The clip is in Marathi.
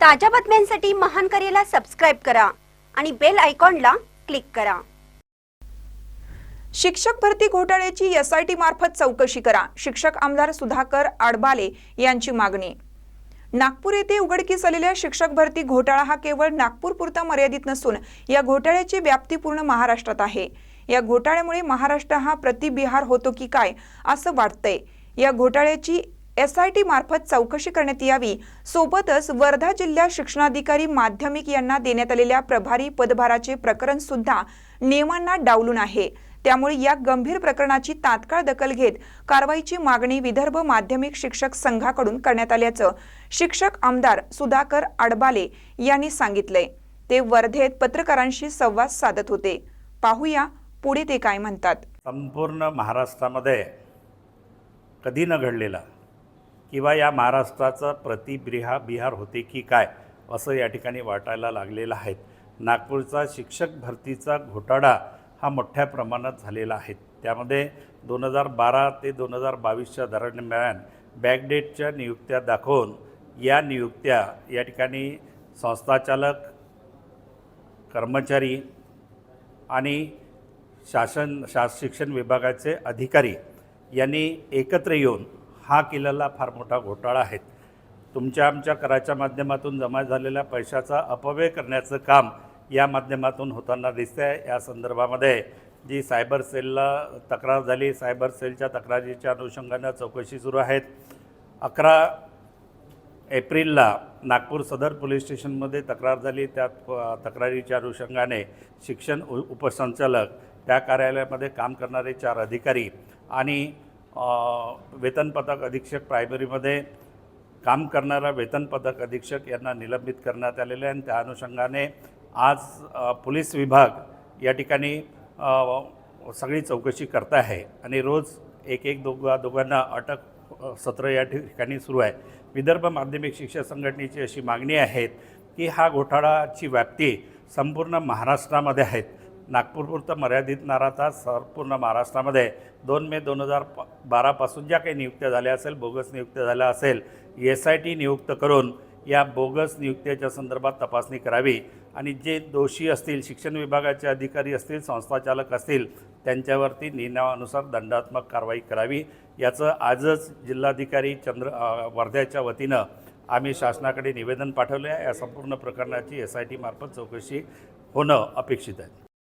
ताज्या बातम्यांसाठी महान करेला सबस्क्राईब करा आणि बेल आयकॉनला क्लिक करा. शिक्षक भरती घोटाळ्याची एसआयटी मार्फत चौकशी करा. शिक्षक आमदार सुधाकर आडबाले यांची मागणी. नागपूर येथे उघडकीस आलेल्या शिक्षक भरती घोटाळा हा केवळ नागपूर पुरता मर्यादित नसून या घोटाळ्याची व्याप्ती पूर्ण महाराष्ट्रात आहे. या घोटाळ्यामुळे महाराष्ट्र हा प्रतिबिहार होतो की काय असं वाटतंय. या घोटाळ्याची एस आय टी मार्फत चौकशी करण्यात यावी. सोबतच वर्धा जिल्हा शिक्षणाधिकारी माध्यमिक यांना देण्यात आलेल्या प्रभारी पदभाराचे प्रकरण सुद्धा नियमांना डावलून आहे. त्यामुळे या गंभीर प्रकरणाची तात्काळ दखल घेत कारवाईची मागणी विदर्भ माध्यमिक शिक्षक संघाकडून करण्यात आल्याचं शिक्षक आमदार सुधाकर आडबाले यांनी सांगितलंय. ते वर्धेत पत्रकारांशी संवाद साधत होते. पाहूया पुढे ते काय म्हणतात. संपूर्ण महाराष्ट्रामध्ये कधी न घडलेला किंवा या महाराष्ट्राचं प्रतिब्रिहा बिहार होते की काय असं या ठिकाणी वाटायला लागलेलं आहे. नागपूरचा शिक्षक भरतीचा घोटाळा हा मोठ्या प्रमाणात झालेला आहे. त्यामध्ये दोन हजार बारा ते दोन हजार बावीसच्या दरम्यान बॅकडेटच्या नियुक्त्या दाखवून या नियुक्त्या या ठिकाणी संस्थाचालक कर्मचारी आणि शासन शास शिक्षण विभागाचे अधिकारी यांनी एकत्र येऊन हा केलेला फार मोठा घोटाळा आहे. तुमच्या आमच्या कराच्या माध्यमातून जमा झालेल्या पैशाचा अपव्यय करण्याचं काम या माध्यमातून होताना दिसतं आहे या संदर्भामध्ये जी सायबर सेलला तक्रार झाली सायबर सेलच्या तक्रारीच्या अनुषंगानं चौकशी सुरू आहेत. अकरा एप्रिलला नागपूर सदर पोलीस स्टेशनमध्ये तक्रार झाली. त्या तक्रारीच्या अनुषंगाने शिक्षण उ उपसंचालक त्या कार्यालयामध्ये काम करणारे चार अधिकारी आणि वेतन पथक अधीक्षक प्रायमरीमध्ये काम करणारा वेतन पथक अधीक्षक यांना निलंबित करण्यात आलेले आहे. आणि त्या अनुषंगाने आज पोलीस विभाग या ठिकाणी सगळी चौकशी करत आहे. आणि रोज एक एक दोघा दोघांना अटक सत्र या ठिकाणी सुरू आहे. विदर्भ माध्यमिक शिक्षक संघटनेची अशी मागणी आहे की हा घोटाळाची व्याप्ती संपूर्ण महाराष्ट्रामध्ये आहेत नागपूरपुरतं मर्यादित न राहता संपूर्ण महाराष्ट्रामध्ये दोन मे दोन हजार प बारापासून ज्या काही नियुक्त्या झाल्या असेल बोगस नियुक्त्या झाल्या असेल एस आय टी नियुक्त करून या बोगस नियुक्त्याच्या संदर्भात तपासणी करावी. आणि जे दोषी असतील शिक्षण विभागाचे अधिकारी असतील संस्थाचालक असतील त्यांच्यावरती नियमानुसार दंडात्मक कारवाई करावी. याचं आजच जिल्हाधिकारी चंद्र वर्ध्याच्या वतीनं आम्ही शासनाकडे निवेदन पाठवले आहे. या संपूर्ण प्रकरणाची एस आय टीमार्फत चौकशी होणं अपेक्षित आहे.